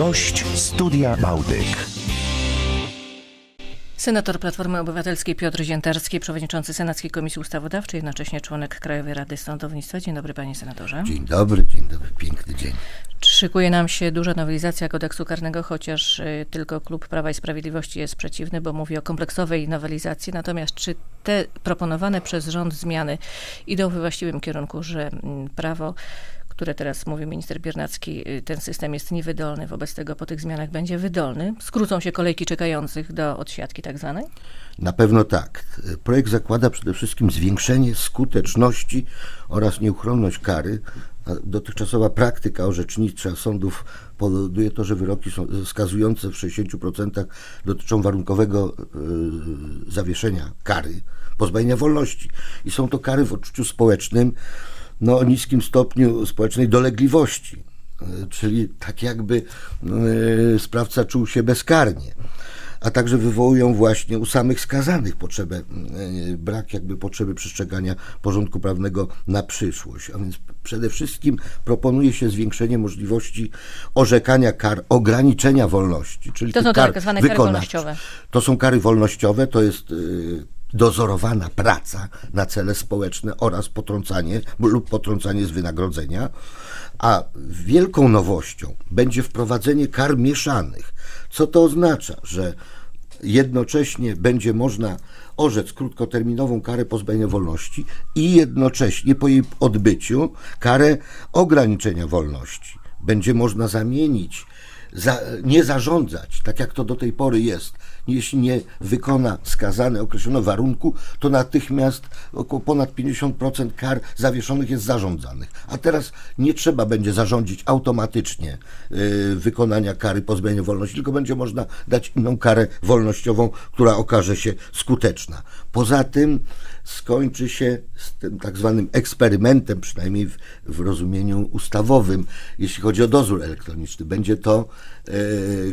Gość Studia Bałtyk. Senator Platformy Obywatelskiej Piotr Ziętarski, przewodniczący Senackiej Komisji Ustawodawczej, jednocześnie członek Krajowej Rady Sądownictwa. Dzień dobry, panie senatorze. Dzień dobry, dzień dobry, piękny dzień. Szykuje nam się duża nowelizacja kodeksu karnego, chociaż y, tylko klub Prawa i Sprawiedliwości jest przeciwny, bo mówi o kompleksowej nowelizacji. Natomiast czy te proponowane przez rząd zmiany idą we właściwym kierunku, że mm, prawo które teraz mówi minister Biernacki, y, ten system jest niewydolny, wobec tego po tych zmianach będzie wydolny. Skrócą się kolejki czekających do odsiadki tak zwanej? Na pewno tak. Projekt zakłada przede wszystkim zwiększenie skuteczności oraz nieuchronność kary. Dotychczasowa praktyka orzecznicza sądów powoduje to, że wyroki są skazujące w 60% dotyczą warunkowego e, zawieszenia kary, pozbawienia wolności. I są to kary w odczuciu społecznym no, o niskim stopniu społecznej dolegliwości. E, Czyli tak jakby e, sprawca czuł się bezkarnie a także wywołują właśnie u samych skazanych potrzebę, e, brak jakby potrzeby przestrzegania porządku prawnego na przyszłość. A więc przede wszystkim proponuje się zwiększenie możliwości orzekania kar, ograniczenia wolności, czyli To są kar tak zwane kary wolnościowe. To są kary wolnościowe, to jest dozorowana praca na cele społeczne oraz potrącanie lub potrącanie z wynagrodzenia. A wielką nowością będzie wprowadzenie kar mieszanych. Co to oznacza? Że jednocześnie będzie można orzec krótkoterminową karę pozbawienia wolności i jednocześnie po jej odbyciu karę ograniczenia wolności. Będzie można zamienić, za, nie zarządzać, tak jak to do tej pory jest. Jeśli nie wykona skazany określonego warunku, to natychmiast około ponad 50% kar zawieszonych jest zarządzanych. A teraz nie trzeba będzie zarządzić automatycznie y, wykonania kary pozbawienia wolności, tylko będzie można dać inną karę wolnościową, która okaże się skuteczna. Poza tym skończy się z tym tak zwanym eksperymentem, przynajmniej w, w rozumieniu ustawowym, jeśli chodzi o dozór elektroniczny. Będzie to e,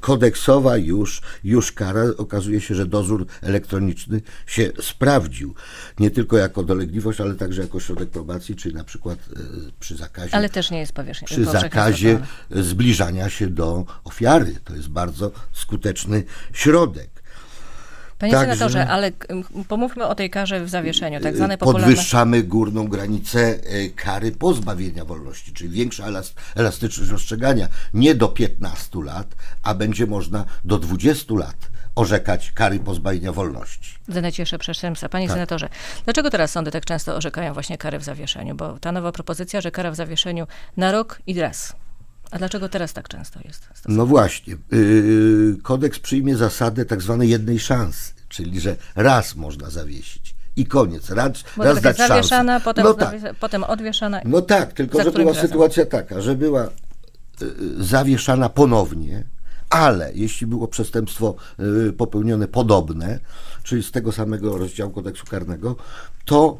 kodeksowa już, już kara. Okazuje się, że dozór elektroniczny się sprawdził. Nie tylko jako dolegliwość, ale także jako środek probacji, czyli na przykład e, przy zakazie Ale też nie jest powierzchni. przy zakazie zbliżania się do ofiary. To jest bardzo skuteczny środek. Panie Także- senatorze, ale pomówmy o tej karze w zawieszeniu, tak zwane popularne... Podwyższamy górną granicę e, kary pozbawienia wolności, czyli większa elas- elastyczność rozstrzegania. Nie do 15 lat, a będzie można do 20 lat orzekać kary pozbawienia wolności. za najcięższe przestępstwa. Panie Tak. senatorze, dlaczego teraz sądy tak często orzekają właśnie karę w zawieszeniu? Bo ta nowa propozycja, że kara w zawieszeniu na rok i raz. A dlaczego teraz tak często jest? stosowana? No właśnie, yy, kodeks przyjmie zasadę tak zwanej jednej szansy, czyli że raz można zawiesić i koniec, raz, Bo raz tak dać zawieszana, szansę. potem, no tak, potem odwieszana. No tak, tylko że była razem? sytuacja taka, że była y, y, zawieszana ponownie, ale jeśli było przestępstwo y, popełnione podobne, czyli z tego samego rozdziału kodeksu karnego, to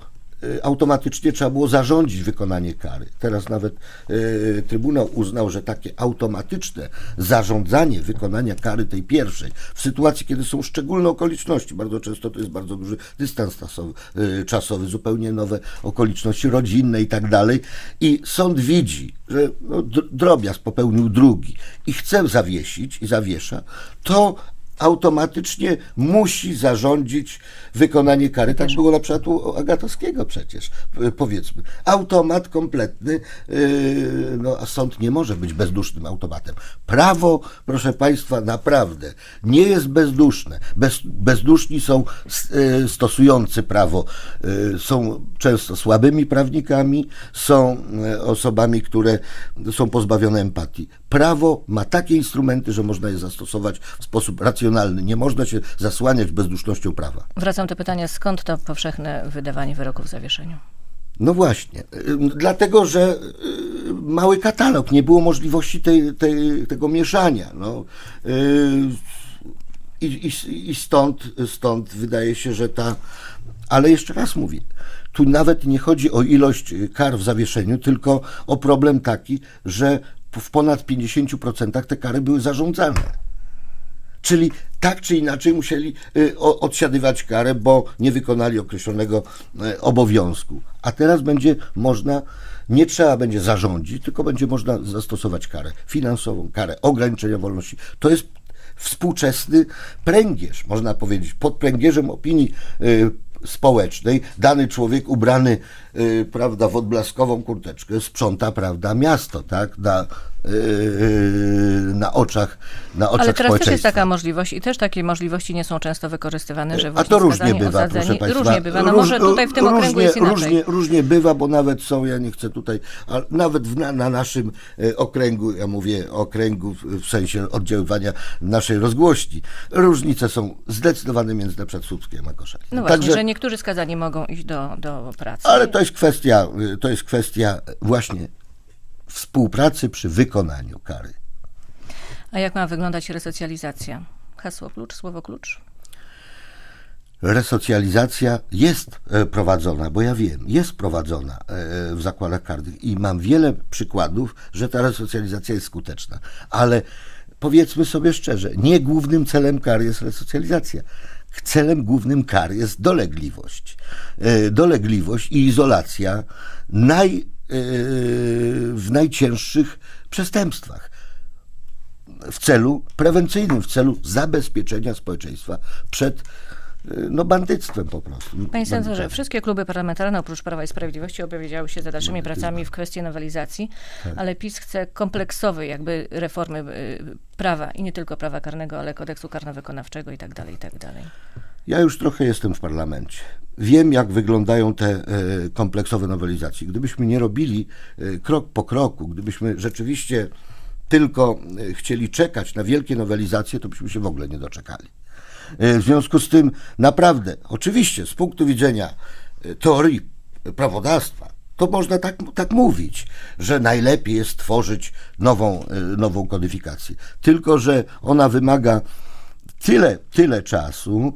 automatycznie trzeba było zarządzić wykonanie kary. Teraz nawet y, Trybunał uznał, że takie automatyczne zarządzanie wykonania kary tej pierwszej, w sytuacji, kiedy są szczególne okoliczności, bardzo często to jest bardzo duży dystans czasowy, y, czasowy zupełnie nowe okoliczności rodzinne i tak dalej, i sąd widzi, że no, dr- drobiazg popełnił drugi i chce zawiesić i zawiesza, to automatycznie musi zarządzić wykonanie kary. Tak było na przykład u Agatowskiego przecież, powiedzmy. Automat kompletny, yy, no a sąd nie może być bezdusznym automatem. Prawo, proszę Państwa, naprawdę nie jest bezduszne. Bez, bezduszni są yy, stosujący prawo, yy, są często słabymi prawnikami, są osobami, które są pozbawione empatii. Prawo ma takie instrumenty, że można je zastosować w sposób racjonalny. Nie można się zasłaniać bezdusznością prawa. Wracam do pytania, skąd to powszechne wydawanie wyroków w zawieszeniu? No właśnie, dlatego, że y, mały katalog, nie było możliwości tej, tej, tego mieszania. No. Y, I, i, I stąd, stąd wydaje się, że ta. Ale jeszcze raz mówię, tu nawet nie chodzi o ilość y, kar w zawieszeniu, tylko o problem taki, że w ponad 50% te kary były zarządzane. Czyli tak czy inaczej musieli y, odsiadywać karę, bo nie wykonali określonego e, obowiązku. A teraz będzie można, nie trzeba będzie zarządzić, tylko będzie można zastosować karę finansową, karę ograniczenia wolności. To jest współczesny pręgierz, można powiedzieć. Pod pręgierzem opinii y, społecznej dany człowiek ubrany y, prawda, w odblaskową kurteczkę sprząta prawda, miasto, tak? Na, y, na oczach na oczach Ale teraz też jest taka możliwość i też takie możliwości nie są często wykorzystywane, że A to różnie bywa, osadzeni, proszę Państwa. Różnie bywa. No Róż- może tutaj w tym okręgu różnie, jest inaczej. Różnie, różnie bywa, bo nawet są, ja nie chcę tutaj, ale nawet w, na, na naszym e, okręgu, ja mówię okręgu w, sensie oddziaływania naszej rozgłośni, różnice są zdecydowane między na przykład Słupskiem a Koszalinem. No właśnie, że niektórzy skazani mogą iść do, do pracy. Ale to jest kwestia, to jest kwestia właśnie współpracy przy wykonaniu kary. A jak ma wyglądać resocjalizacja? Hasło klucz, słowo klucz? Resocjalizacja jest e, prowadzona, bo ja wiem, jest prowadzona e, w zakładach karnych i mam wiele przykładów, że ta resocjalizacja jest skuteczna. Ale powiedzmy sobie szczerze, nie głównym celem kar jest resocjalizacja. Celem głównym kar jest dolegliwość. E, Dolegliwość i izolacja naj, e, w najcięższych przestępstwach w celu prewencyjnym, w celu zabezpieczenia społeczeństwa przed no, bandyctwem po prostu. Panie senatorze, wszystkie kluby parlamentarne oprócz Prawa i Sprawiedliwości opowiedziały się za dalszymi pracami w kwestii nowelizacji, Tak. ale PiS chce kompleksowej jakby reformy y, prawa i nie tylko prawa karnego, ale kodeksu karno-wykonawczego i tak dalej, i tak dalej. Ja już trochę jestem w parlamencie. Wiem, jak wyglądają te e, kompleksowe nowelizacje. Gdybyśmy nie robili e, krok po kroku, gdybyśmy rzeczywiście tylko e, chcieli czekać na wielkie nowelizacje, to byśmy się w ogóle nie doczekali. E, W związku z tym, naprawdę, oczywiście, z punktu widzenia e, teorii prawodawstwa, to można tak, tak mówić, że najlepiej jest tworzyć nową, e, nową kodyfikację. Tylko, że ona wymaga tyle, tyle czasu,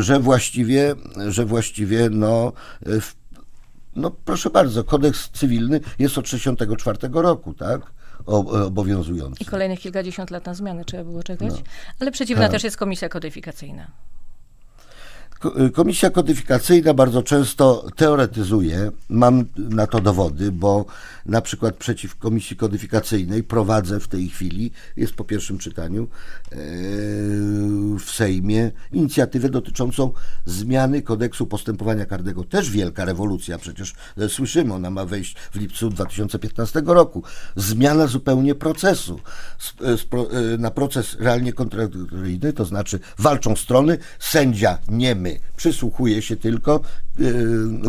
że właściwie, że właściwie no, no proszę bardzo, kodeks cywilny jest od 64 roku, tak? Obowiązujący. I kolejnych kilkadziesiąt lat na zmiany trzeba było czekać. No. Ale przeciwna Tak. też jest komisja kodyfikacyjna. Ko- Komisja kodyfikacyjna bardzo często teoretyzuje. Mam na to dowody, bo na przykład przeciw Komisji Kodyfikacyjnej prowadzę w tej chwili, jest po pierwszym czytaniu e, w Sejmie, inicjatywę dotyczącą zmiany kodeksu postępowania karnego. Też wielka rewolucja, przecież e, słyszymy, ona ma wejść w lipcu 2015 roku. Zmiana zupełnie procesu e, na proces realnie kontradyktoryjny, to znaczy walczą strony, sędzia nie my, przysłuchuje się tylko, e,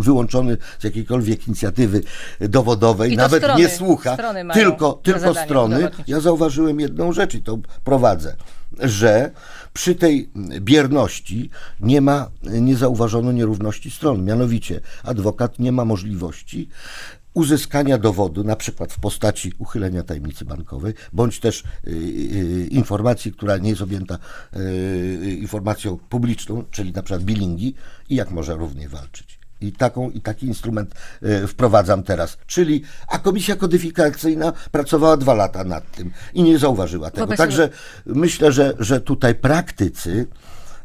wyłączony z jakiejkolwiek inicjatywy dowodowej, nawet strony- nie słucha, strony tylko, tylko strony. udowodnić. Ja zauważyłem jedną rzecz i to prowadzę, że przy tej bierności nie ma, nie zauważono nierówności stron. Mianowicie adwokat nie ma możliwości uzyskania dowodu, na przykład w postaci uchylenia tajemnicy bankowej, bądź też y, y, informacji, która nie jest objęta y, informacją publiczną, czyli na przykład bilingi i jak może równie walczyć. I, taką, I taki instrument e, wprowadzam teraz. Czyli, a komisja kodyfikacyjna pracowała dwa lata nad tym i nie zauważyła tego. Wobec- Także myślę, że, że tutaj praktycy.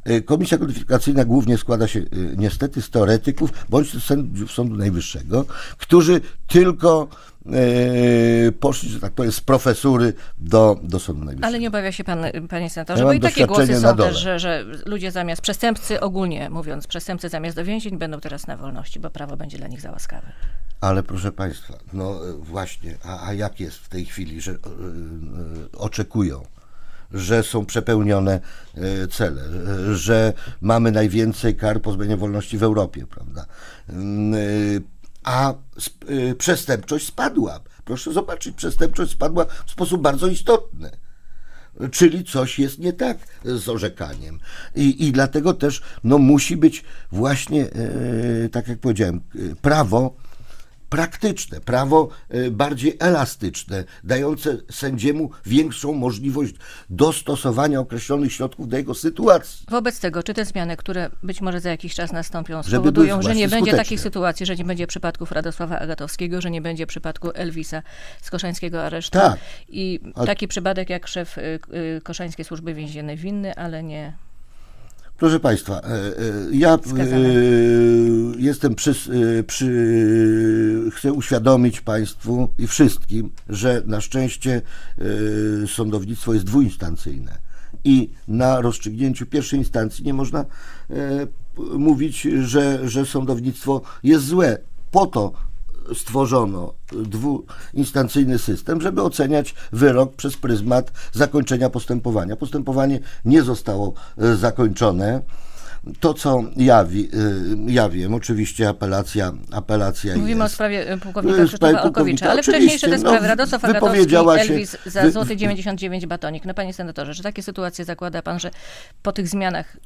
E, Komisja kodyfikacyjna głównie składa się e, niestety z teoretyków bądź z sędziów Sądu Najwyższego, którzy tylko e, poszli, że tak powiem, z profesury do, do Sądu Najwyższego. Ale nie obawia się pan, panie senatorze, Ja bo i takie głosy są też, że, że ludzie zamiast przestępcy, ogólnie mówiąc, przestępcy zamiast do więzień będą teraz na wolności, bo prawo będzie dla nich za łaskawe. Ale proszę Państwa, no właśnie, a, a jak jest w tej chwili, że oczekują, że są przepełnione e, cele, że mamy najwięcej kar pozbawienia wolności w Europie, prawda? Mm, e, A e, przestępczość spadła. Proszę zobaczyć, przestępczość spadła w sposób bardzo istotny. Czyli coś jest nie tak z orzekaniem. I, i dlatego też no, musi być właśnie, tak jak powiedziałem, prawo praktyczne, prawo e, bardziej elastyczne, dające sędziemu większą możliwość dostosowania określonych środków do jego sytuacji. Wobec tego, czy te zmiany, które być może za jakiś czas nastąpią, spowodują, że nie będzie skuteczne. takich sytuacji, że nie będzie przypadków Radosława Agatowskiego, że nie będzie przypadku Elwisa z Koszańskiego aresztu Tak. i taki przypadek jak szef y, y, Koszańskiej Służby Więziennej winny, ale nie Proszę Państwa, e, e, ja e, Skazane. jestem przy, przy, chcę uświadomić Państwu i wszystkim, że na szczęście sądownictwo jest dwuinstancyjne i na rozstrzygnięciu pierwszej instancji nie można mówić, że, że sądownictwo jest złe. Po to stworzono dwuinstancyjny system, żeby oceniać wyrok przez pryzmat zakończenia postępowania. Postępowanie nie zostało e, zakończone. To, co ja, wi, e, ja wiem, oczywiście apelacja, apelacja Mówimy o jest. sprawie y, Y, pułkownika sprawie Krzysztofa Olkowicza, ale wcześniejsze te no, sprawy. Radosław Agatowski, wypowiedziała się- Elwis za wy- złoty 99 batonik. No panie senatorze, czy takie sytuacje zakłada pan, że po tych zmianach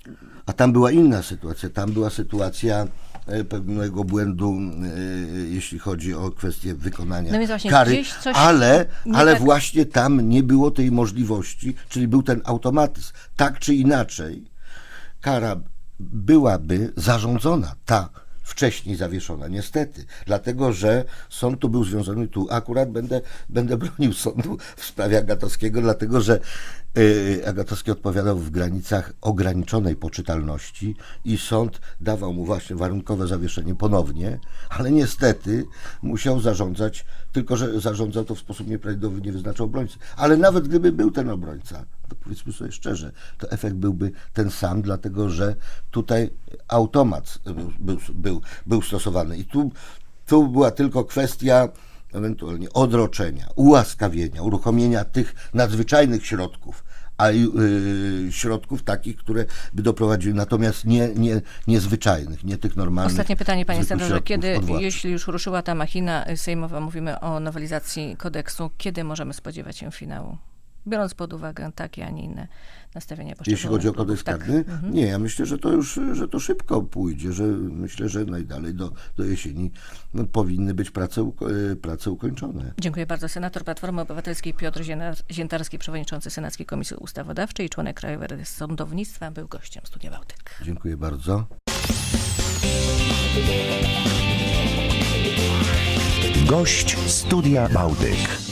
A tam była inna sytuacja. Tam była sytuacja e, pewnego błędu, e, jeśli chodzi o kwestię wykonania No właśnie kary, ale, ale tak- właśnie tam nie było tej możliwości, czyli był ten automatyzm. Tak czy inaczej, kara byłaby zarządzona, ta wcześniej zawieszona, niestety, dlatego że sąd tu był związany, tu akurat będę, będę bronił sądu w sprawie Agatowskiego, dlatego że y, Agatowski odpowiadał w granicach ograniczonej poczytalności i sąd dawał mu właśnie warunkowe zawieszenie ponownie, ale niestety musiał zarządzać, tylko że zarządzał to w sposób nieprawidłowy, nie wyznaczał obrońcy. Ale nawet gdyby był ten obrońca, to powiedzmy sobie szczerze, to efekt byłby ten sam, dlatego że tutaj automat był, był, był, był stosowany i tu, tu była tylko kwestia ewentualnie odroczenia, ułaskawienia, uruchomienia tych nadzwyczajnych środków, a yy, środków takich, które by doprowadziły, natomiast nie, nie, niezwyczajnych, nie tych normalnych. Ostatnie pytanie, panie senatorze. Kiedy, jeśli już ruszyła ta machina sejmowa, mówimy o nowelizacji kodeksu, kiedy możemy spodziewać się finału? Biorąc pod uwagę takie, a nie inne nastawienia poszczególnych Jeśli chodzi o kodeks Tak. karny? Nie, ja myślę, że to już że to szybko pójdzie, że myślę, że najdalej do, do jesieni no, powinny być prace, e, prace ukończone. Dziękuję bardzo. Senator Platformy Obywatelskiej Piotr Ziętarski, przewodniczący Senackiej Komisji Ustawodawczej i członek Krajowej Rady Sądownictwa, był gościem Studia Bałtyk. Dziękuję bardzo. Gość Studia Bałtyk.